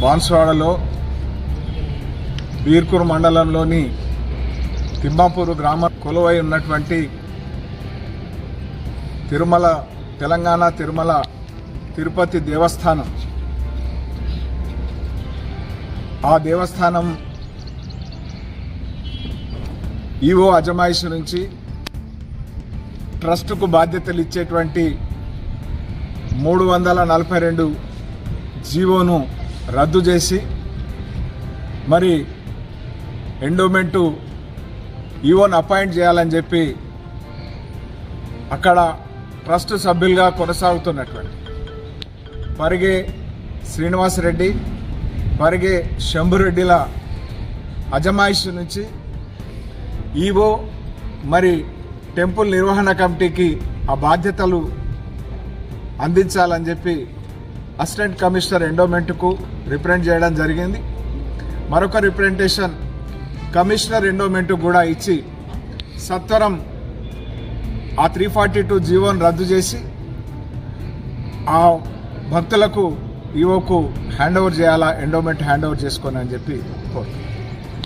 బాన్స్వాడలో బీర్కూర్ మండలంలోని తిమ్మాపూరు గ్రామ కొలువై ఉన్నటువంటి తిరుమల తెలంగాణ తిరుమల తిరుపతి దేవస్థానం. ఆ దేవస్థానం ఈవో అజమాయిషి నుంచి ట్రస్టుకు బాధ్యతలు ఇచ్చేటువంటి మూడు వందల నలభై రెండు జీవోను రద్దు చేసి మరి ఎండోమెంటు ఈవోన్ అపాయింట్ చేయాలని చెప్పి అక్కడ ట్రస్ట్ సభ్యులుగా కొనసాగుతున్నటువంటి పరిగే శ్రీనివాసరెడ్డి పరిగే శంభురెడ్డిల అజమాయిషి నుంచి ఈవో మరి టెంపుల్ నిర్వహణ కమిటీకి ఆ బాధ్యతలు అందించాలని చెప్పి అసిస్టెంట్ కమిషనర్ ఎండోమెంట్కు రిప్రజెంట్ చేయడం జరిగింది. మరొక రిప్రజెంటేషన్ కమిషనర్ ఎండోమెంట్ కూడా ఇచ్చి సత్వరం ఆ త్రీ ఫార్టీ టూ జీవోను రద్దు చేసి ఆ భక్తులకు ఈవోకు హ్యాండ్ ఓవర్ చేయాలా ఎండోమెంట్ హ్యాండ్ ఓవర్ చేసుకోనని అని చెప్పి కోరుతున్నాను